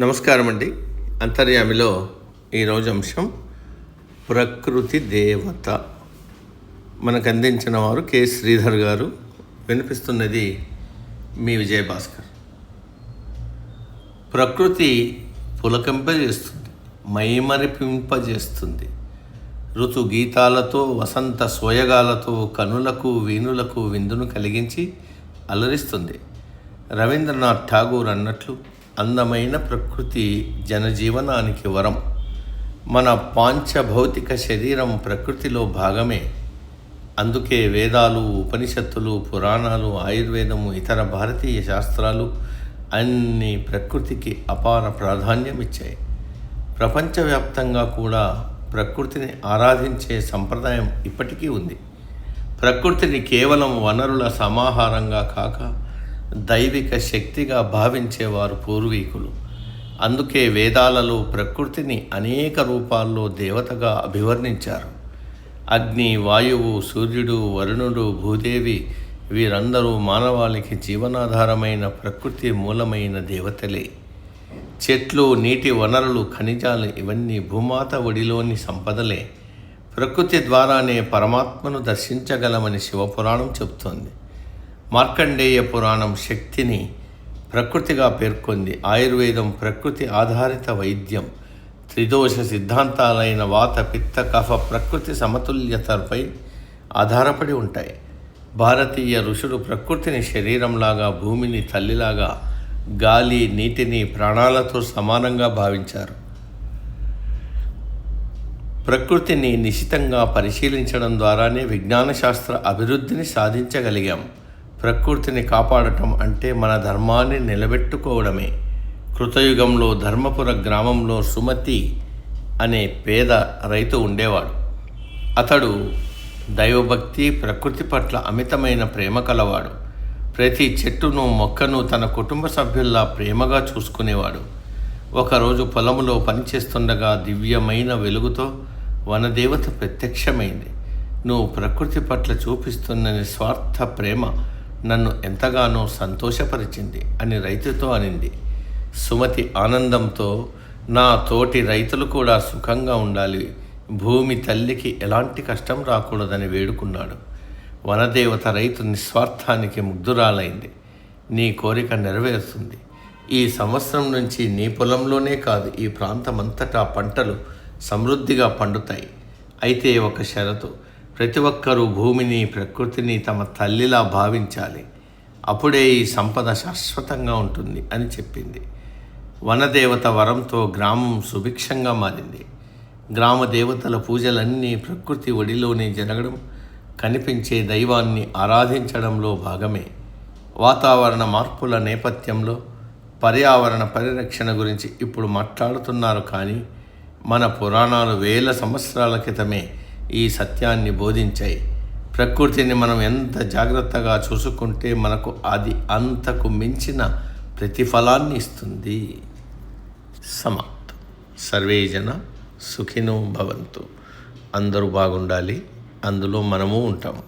నమస్కారం అండి అంతర్యామిలో ఈరోజు అంశం ప్రకృతి దేవత. మనకు అందించిన వారు కె. శ్రీధర్ గారు. వినిపిస్తున్నది మీ విజయభాస్కర్. ప్రకృతి పులకింపజేస్తుంది మైమరిపింపజేస్తుంది. ఋతు గీతాలతో వసంత సోయగాలతో కనులకు వీణులకు విందును కలిగించి అలరిస్తుంది. రవీంద్రనాథ్ ఠాగూర్ అన్నట్లు అందమైన ప్రకృతి జనజీవనానికి వరం. మన పాంచభౌతిక శరీరం ప్రకృతిలో భాగమే. అందుకే వేదాలు ఉపనిషత్తులు పురాణాలు ఆయుర్వేదము ఇతర భారతీయ శాస్త్రాలు అన్ని ప్రకృతికి అపార ప్రాధాన్యం ఇచ్చాయి ప్రపంచవ్యాప్తంగా కూడా ప్రకృతిని ఆరాధించే సంప్రదాయం ఇప్పటికీ ఉంది. ప్రకృతిని కేవలం వనరుల సమాహారంగా కాక దైవిక శక్తిగా భావించేవారు పూర్వీకులు. అందుకే వేదాలలో ప్రకృతిని అనేక రూపాల్లో దేవతగా అభివర్ణించారు. అగ్ని వాయువు సూర్యుడు వరుణుడు భూదేవి వీరందరూ మానవాళికి జీవనాధారమైన ప్రకృతి మూలమైన దేవతలే. చెట్లు నీటి వనరులు ఖనిజాలు ఇవన్నీ భూమాత ఒడిలోని సంపదలే. ప్రకృతి ద్వారానే పరమాత్మను దర్శించగలమని శివపురాణం చెబుతోంది. మార్కండేయ పురాణం శక్తిని ప్రకృతిగా పేర్కొంది. ఆయుర్వేదం ప్రకృతి ఆధారిత వైద్యం. త్రిదోష సిద్ధాంతాలైన వాత పిత్త కఫ ప్రకృతి సమతుల్యతపై ఆధారపడి ఉంటాయి. భారతీయ ఋషులు ప్రకృతిని శరీరంలాగా భూమిని తల్లిలాగా గాలి నీటిని ప్రాణాలతో సమానంగా భావించారు. ప్రకృతిని నిశితంగా పరిశీలించడం ద్వారానే విజ్ఞాన శాస్త్ర అభివృద్ధిని సాధించగలిగాం. ప్రకృతిని కాపాడటం అంటే మన ధర్మాన్ని నిలబెట్టుకోవడమే. కృతయుగంలో ధర్మపుర గ్రామంలో సుమతి అనే పేద రైతు ఉండేవాడు. అతడు దైవభక్తి ప్రకృతి పట్ల అమితమైన ప్రేమ కలవాడు. ప్రతి చెట్టును మొక్కను తన కుటుంబ సభ్యుల్లా ప్రేమగా చూసుకునేవాడు. ఒకరోజు పొలంలో పనిచేస్తుండగా దివ్యమైన వెలుగుతో వనదేవత ప్రత్యక్షమైంది. నువ్వు ప్రకృతి పట్ల చూపిస్తున్న నిస్వార్థ ప్రేమ నన్ను ఎంతగానో సంతోషపరిచింది అని రైతుతో అనింది. సుమతి ఆనందంతో నా తోటి రైతులు కూడా సుఖంగా ఉండాలి. భూమి తల్లికి ఎలాంటి కష్టం రాకూడదని వేడుకున్నాడు. వనదేవత రైతు నిస్వార్థానికి ముగ్ధురాలైంది. నీ కోరిక నెరవేరుతుంది. ఈ సంవత్సరం నుంచి నీ పొలంలోనే కాదు ఈ ప్రాంతమంతటా పంటలు సమృద్ధిగా పండుతాయి. అయితే ఒక షరతు. ప్రతి ఒక్కరూ భూమిని ప్రకృతిని తమ తల్లిలా భావించాలి. అప్పుడే ఈ సంపద శాశ్వతంగా ఉంటుంది అని చెప్పింది. వనదేవత వరంతో గ్రామం సుభిక్షంగా మారింది. గ్రామ దేవతల పూజలన్నీ ప్రకృతి ఒడిలోనే జరగడం కనిపించే దైవాన్ని ఆరాధించడంలో భాగమే. వాతావరణ మార్పుల నేపథ్యంలో పర్యావరణ పరిరక్షణ గురించి ఇప్పుడు మాట్లాడుతున్నారు కానీ మన పురాణాలు వేల సంవత్సరాల క్రితమే ఈ సత్యాన్ని బోధించాయి. ప్రకృతిని మనం ఎంత జాగ్రత్తగా చూసుకుంటే మనకు అది అంతకు మించిన ప్రతిఫలాన్ని ఇస్తుంది. సమాప్తం. సర్వే జన సుఖినో భవంతు. అందరూ బాగుండాలి. అందులో మనము ఉంటాము.